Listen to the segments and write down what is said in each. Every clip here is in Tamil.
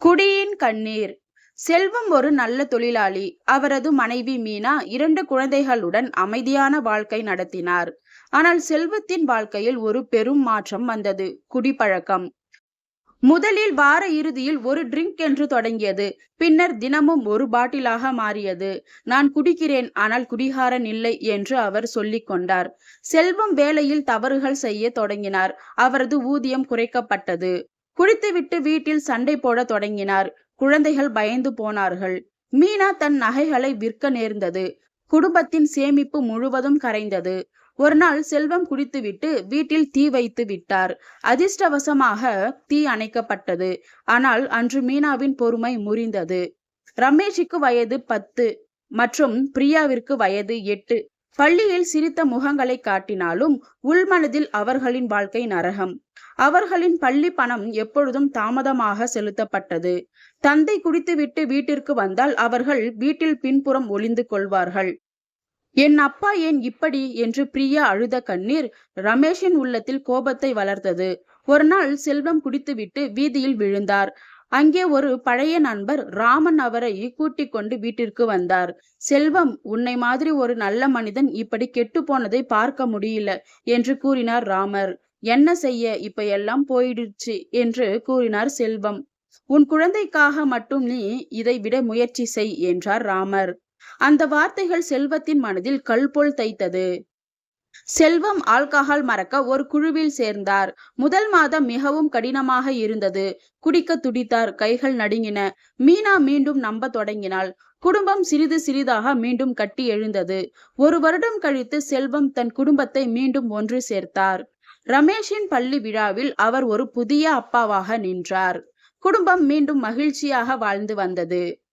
குடியின் கண்ணீர். செல்வம் ஒரு நல்ல தொழிலாளி. அவரது மனைவி மீனா இரண்டு குழந்தைகளுடன் அமைதியான வாழ்க்கை நடத்தினார். ஆனால் செல்வத்தின் வாழ்க்கையில் ஒரு பெரும் மாற்றம் வந்தது. குடிப்பழக்கம். முதலில் வார இறுதியில் ஒரு ட்ரிங்க் என்று தொடங்கியது. பின்னர் தினமும் ஒரு பாட்டிலாக மாறியது. நான் குடிக்கிறேன் ஆனால் குடிகாரன் இல்லை என்று அவர் சொல்லிக் கொண்டார். செல்வம் வேலையில் தவறுகள் செய்ய தொடங்கினார். அவரது ஊதியம் குறைக்கப்பட்டது. குடித்துவிட்டு வீட்டில் சண்டை போட தொடங்கினார். குழந்தைகள் பயந்து போனார்கள். மீனா தன் நகைகளை விற்க நேர்ந்தது. குடும்பத்தின் சேமிப்பு முழுவதும் கரைந்தது. ஒரு நாள் செல்வம் குடித்துவிட்டு வீட்டில் தீ வைத்து விட்டார். அதிர்ஷ்டவசமாக தீ அணைக்கப்பட்டது. ஆனால் அன்று மீனாவின் பொறுமை முறிந்தது. ரமேஷுக்கு வயது பத்து மற்றும் பிரியாவிற்கு வயது எட்டு. பள்ளியில் சிரித்த முகங்களை காட்டினாலும் உள்மனதில் அவர்களின் வாழ்க்கை நரகம். அவர்களின் பள்ளி பணம் எப்பொழுதும் தாமதமாக செலுத்தப்பட்டது. தந்தை குடித்துவிட்டு வீட்டிற்கு வந்தால் அவர்கள் வீட்டில் பின்புறம் ஒளிந்து கொள்வார்கள். என் அப்பா ஏன் இப்படி என்று பிரியா அழுத கண்ணீர் ரமேஷின் உள்ளத்தில் கோபத்தை வளர்த்தது. ஒரு நாள் செல்வம் குடித்துவிட்டு வீதியில் விழுந்தார். அங்கே ஒரு பழைய நண்பர் ராமன் அவரை கூட்டிக் கொண்டு வீட்டிற்கு வந்தார். செல்வம் உன்னை மாதிரி ஒரு நல்ல மனிதன் இப்படி கெட்டு போனதை பார்க்க முடியல என்று கூறினார் ராமர். என்ன செய்ய இப்ப எல்லாம் போயிடுச்சு என்று கூறினார் செல்வம். உன் குழந்தைக்காக மட்டும் நீ இதை விட முயற்சி செய் என்றார் ராமர். அந்த வார்த்தைகள் செல்வத்தின் மனதில் கல் போல் தைத்தது. செல்வம் ஆல்கஹால் மறக்க ஒரு குழுவில் சேர்ந்தார். முதல் மாதம் மிகவும் கடினமாக இருந்தது. குடிக்க துடித்தார் கைகள் நடுங்கின. மீனா மீண்டும் நம்ப தொடங்கினாள். குடும்பம் சிறிது சிறிதாக மீண்டும் கட்டி எழுந்தது. ஒரு வருடம் கழித்து செல்வம் தன் குடும்பத்தை மீண்டும் ஒன்று சேர்த்தார். ரமேஷின் பள்ளி விழாவில் அவர் ஒரு புதிய அப்பாவாக நின்றார். குடும்பம் மீண்டும் மகிழ்ச்சியாக வாழ்ந்து வந்தது.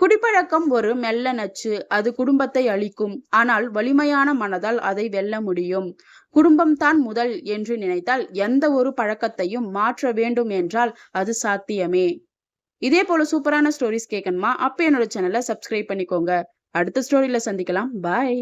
குடிப்பழக்கம் ஒரு மெல்ல நச்சு அது குடும்பத்தை அழிக்கும். ஆனால் வலிமையான மனதால் அதை வெல்ல முடியும். குடும்பம் தான் முதல் என்று நினைத்தால் எந்த ஒரு பழக்கத்தையும் மாற்ற வேண்டும் என்றால் அது சாத்தியமே. இதே போல சூப்பரான ஸ்டோரிஸ் கேட்கணுமா அப்ப என்னோட சேனலை சப்ஸ்கிரைப் பண்ணிக்கோங்க. அடுத்த ஸ்டோரியில சந்திக்கலாம். பாய்